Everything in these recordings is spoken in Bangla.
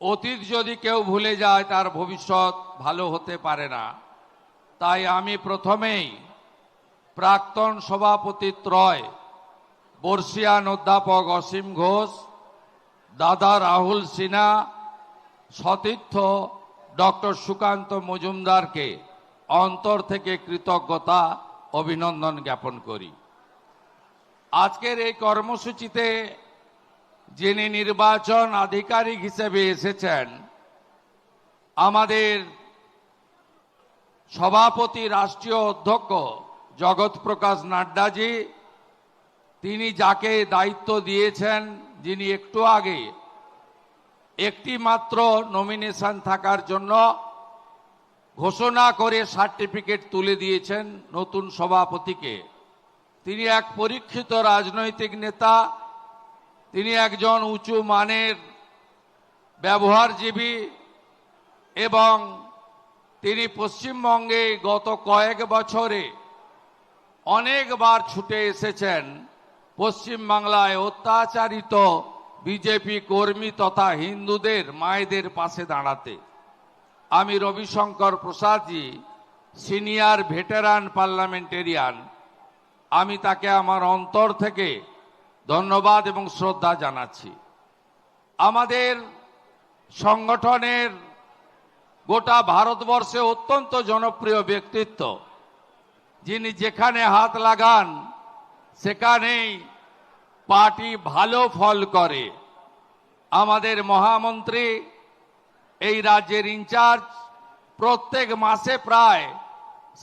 অতীত যদি কেউ ভুলে যায়, তার ভবিষ্যৎ ভালো হতে পারে না। তাই আমি প্রথমেই প্রাক্তন সভাপতি ত্রয়, বর্ষিয়ান অধ্যাপক অসীম ঘোষ, দাদা রাহুল সিনহা, সতীর্থ ডক্টর সুকান্ত মজুমদারকে অন্তর থেকে কৃতজ্ঞতা, অভিনন্দন জ্ঞাপন করি। আজকের এই কর্মসূচিতে যিনি নির্বাচন আধিকারিক হিসেবে এসেছেন, আমাদের সভাপতি রাষ্ট্রীয় অধ্যক্ষ জগৎ প্রকাশ নাড্ডাজি, তিনি যাকে দায়িত্ব দিয়েছেন, যিনি একটু আগে একটি মাত্র নমিনেশন থাকার জন্য ঘোষণা করে সার্টিফিকেট তুলে দিয়েছেন নতুন সভাপতিকে। তিনি এক পরীক্ষিত রাজনৈতিক নেতা তিনি একজন উঁচু মানের, ব্যবহারজীবী এবং তিনি পশ্চিমবঙ্গে গত কয়েক বছরে অনেকবার ছুটে এসেছেন। পশ্চিমবাংলায় অত্যাচারিত বিজেপি কর্মী তথা হিন্দুদের, মায়েদের পাশে দাঁড়াতে। আমি Ravishankar Prasadji, senior veteran parliamentarian. আমি তাকে আমার অন্তর থেকে ধন্যবাদ এবং শ্রদ্ধা জানাচ্ছি। আমাদের সংগঠনের গোটা ভারতবর্ষে অত্যন্ত জনপ্রিয় ব্যক্তিত্ব, যিনি যেখানে হাত লাগান, সেখানেই পার্টি ভালো ফল করে। আমাদের মহামন্ত্রী, এই রাজ্যের ইনচার্জ, প্রত্যেক মাসে প্রায়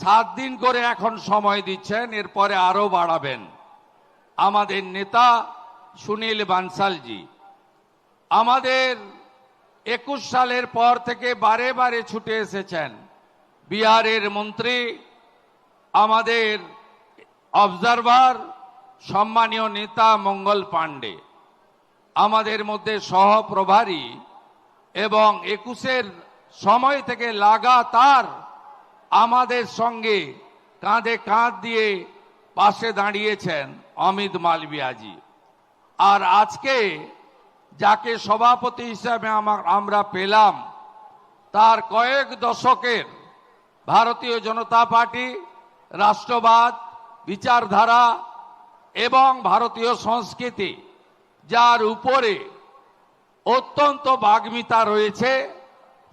সাত দিন করে এখন সময় দিচ্ছেন, এরপরে আরও বাড়াবেন। আমাদের নেতা সুনীল বানসালজি, আমাদের একুশ সালের পর থেকে বারে বারে ছুটে এসেছেন। বিহারের মন্ত্রী, আমাদের অবজারভার সম্মানীয় নেতা মঙ্গল পাণ্ডে, আমাদের মধ্যে সহপ্রভারী এবং একুশের সময় থেকে লাগাতার আমাদের সঙ্গে কাঁধে কাঁধ দিয়ে পাশে দাঁড়িয়েছেন অমিত মালবিয়াজি। আর আজকে যাকে সভাপতি হিসাবে আমার পেলাম, তার কয়েক দশকের ভারতীয় জনতা পার্টি, রাষ্ট্রবাদ, বিচারধারা এবং ভারতীয় সংস্কৃতি, যার উপরে অত্যন্ত বাগ্মিতা রয়েছে,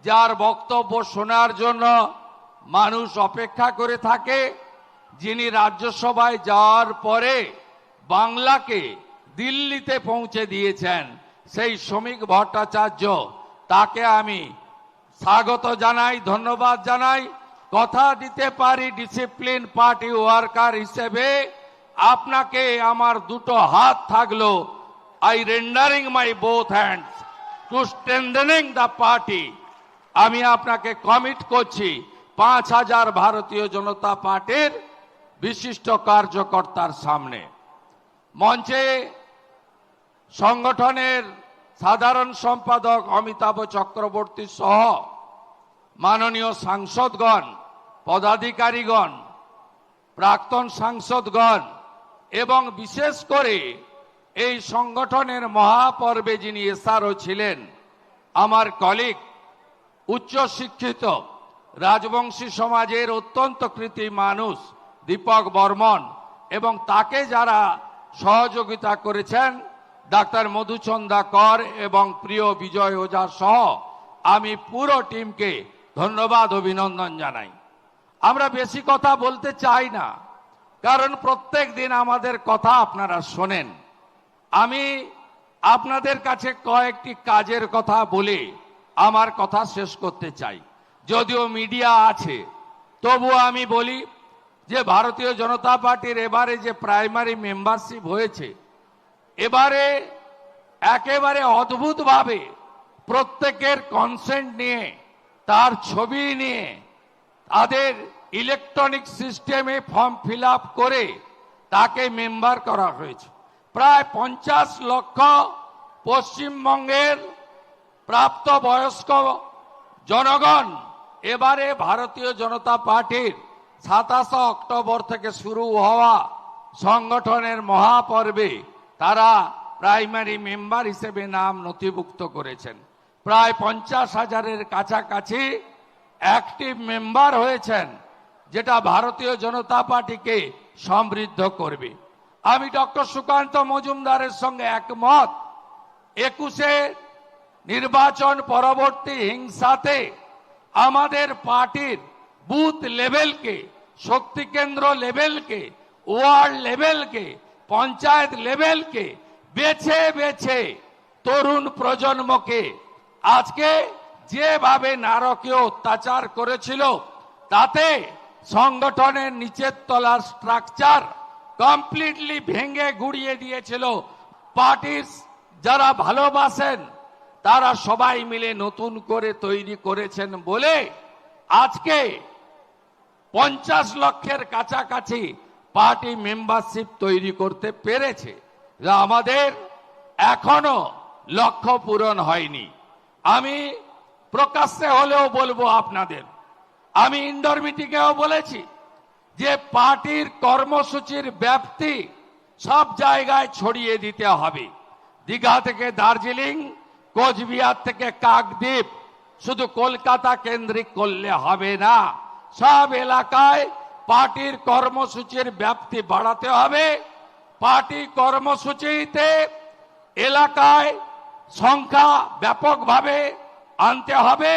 যার বক্তব্য শোনার জন্য মানুষ অপেক্ষা করে থাকে। যিনি রাজ্যসভায় যাওয়ার পরে বাংলাকে দিল্লিতে পৌঁছে দিয়েছেন, সেই শ্রমিক ভট্টাচার্য, তাকে আমি স্বাগত জানাই, ধন্যবাদ জানাই। কথা দিতে পারি ডিসিপ্লিন পার্টি ওয়ার্কার হিসেবে, আপনাকে আমার দুটো হাত থাকল। I rendering my both hands to strengthening the party আমি আপনাকে কমিট করছি, পাঁচ হাজার ভারতীয় জনতা পার্টির বিশিষ্ট কার্যকর্তার সামনে। মঞ্চে সংগঠনের সাধারণ সম্পাদক অমিতাভ চক্রবর্তী সহ মাননীয় সাংসদগণ, পদাধিকারীগণ, প্রাক্তন সাংসদগণ এবং বিশেষ করে এই সংগঠনের মহাপর্বে যিনি এসআরও ছিলেন আমার কলিগ উচ্চ শিক্ষিত রাজবংশী সমাজের অত্যন্ত কৃতি মানুষ দীপক বর্মন এবং তাকে যারা সহযোগিতা করেছেন, ডাক্তার মধুচন্দা কর এবং প্রিয় বিজয় ওঝা সহ, আমি পুরো টিমকে ধন্যবাদ, অভিনন্দন জানাই। আমরা বেশি কথা বলতে চাই না, কারণ প্রত্যেক দিন আমাদের কথা আপনারা শোনেন। আমি আপনাদের কাছে কয়েকটি কাজের কথা বলে আমার কথা শেষ করতে চাই। যদিও মিডিয়া আছে, তবুও আমি বলি যে ভারতীয় জনতা পার্টির এবারে যে প্রাইমারি মেম্বারশিপ হয়েছে, এবারে একেবারে অদ্ভুতভাবে প্রত্যেকের কনসেন্ট নিয়ে, তার ছবি নিয়ে, তাদের ইলেকট্রনিক সিস্টেমে ফর্ম ফিল করে তাকে মেম্বার করা হয়েছে। প্রায় পঞ্চাশ লক্ষ পশ্চিমবঙ্গের প্রাপ্ত বয়স্ক জনগণ এবারে ভারতীয় জনতা পার্টির সাতাশে অক্টোবর থেকে শুরু হওয়া সংগঠনের মহাপর্বে তারা প্রাইমারি মেম্বার হিসেবে নাম নথিভুক্ত করেছেন। প্রায় পঞ্চাশ হাজারের কাছাকাছি অ্যাক্টিভ মেম্বার হয়েছেন, যেটা ভারতীয় জনতা পার্টিকে সমৃদ্ধ করবে। আমি ডক্টর সুকান্ত মজুমদারের সঙ্গে একমত, একুশে নির্বাচন পরবর্তী হিংসাতে আমাদের পার্টির বুথ লেভেলকে শক্তি কেন্দ্র লেভেলকে ওয়ার্ড লেভেলকে পঞ্চায়েত লেভেলকে বেছে বেছে তরুণ প্রজন্মকে। আজকে যেভাবে নারকীয় অত্যাচার করেছিল, তাতে সংগঠনের নিচের তলার স্ট্রাকচার কমপ্লিটলি ভেঙে গুড়িয়ে দিয়েছিল। পার্টির যারা ভালোবাসেন, তারা সবাই মিলে নতুন করে তৈরি করেছেন বলে আজকে পঞ্চাশ লক্ষের কাছাকাছি পার্টি মেম্বারশিপ তৈরি করতে পেরেছে। আমাদের এখনও লক্ষ্য পূরণ হয়নি। আমি প্রকাশ্যে হলেও বলব আপনাদের, আমি ইন্ডোর মিটিংয়েও বলেছি যে পার্টির কর্মসূচির ব্যাপ্তি সব জায়গায় ছড়িয়ে দিতে হবে। দীঘা থেকে দার্জিলিং, কোচবিহার থেকে কাকদ্বীপ, শুধু কলকাতা কেন্দ্রিক করলে হবে না। সব এলাকায় পার্টির কর্মসূচির ব্যাপ্তি বাড়াতে হবে। পার্টি কর্মসূচিতে এলাকায় সংখ্যা ব্যাপকভাবে আনতে হবে।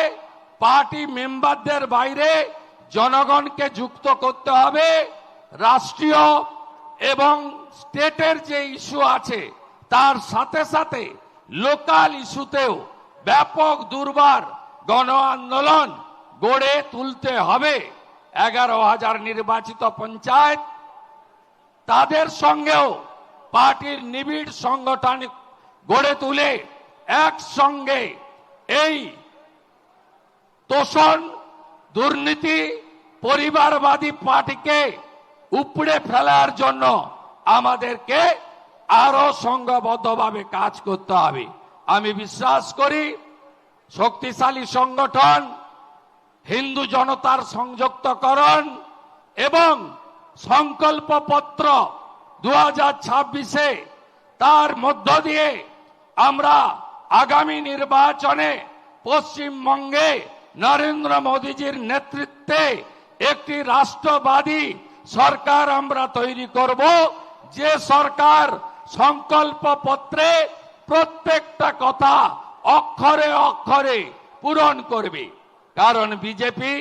পার্টি মেম্বারদের বাইরে জনগণকে যুক্ত করতে হবে। রাষ্ট্রীয় এবং স্টেটের যে ইস্যু আছে, তার সাথে সাথে লোকাল ইস্যুতেও ব্যাপক দুর্বার গণ আন্দোলন গড়ে তুলতে হবে। এগারো হাজার নির্বাচিত পঞ্চায়েত, তাদের সঙ্গেও পার্টির নিবিড় সংগঠন গড়ে তুলে একসঙ্গে এই তোষণ, দুর্নীতি, পরিবারবাদী পার্টিকে উপড়ে ফেলার জন্য আমাদেরকে আরও সংঘবদ্ধভাবে কাজ করতে হবে। আমি বিশ্বাস করি, শক্তিশালী সংগঠন হিন্দু জনতার সংযুক্তকরণ এবং সংকল্পপত্র দু হাজার ছাব্বিশে তার মধ্য দিয়ে আমরা আগামী নির্বাচনে পশ্চিমবঙ্গে নরেন্দ্র মোদীজির নেতৃত্বে একটি রাষ্ট্রবাদী সরকার আমরা তৈরি করব। যে সরকার সংকল্পপত্রে প্রত্যেকটা কথা অক্ষরে অক্ষরে পূরণ করবে। কারণ বিজেপি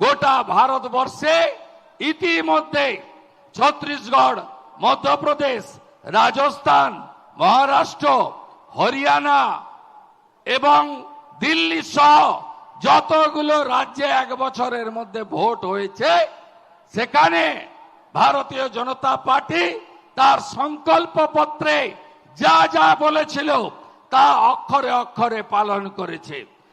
গোটা ভারতবর্ষে ইতিমধ্যে ছত্তিশগড়, মধ্যপ্রদেশ, রাজস্থান, মহারাষ্ট্র, হরিয়ানা এবং দিল্লি সহ যতগুলো রাজ্যে এক বছরের মধ্যে ভোট হয়েছে, সেখানে ভারতীয় জনতা পার্টি তার সংকল্প পত্রে যা যা বলেছিল তা অক্ষরে অক্ষরে পালন করেছে।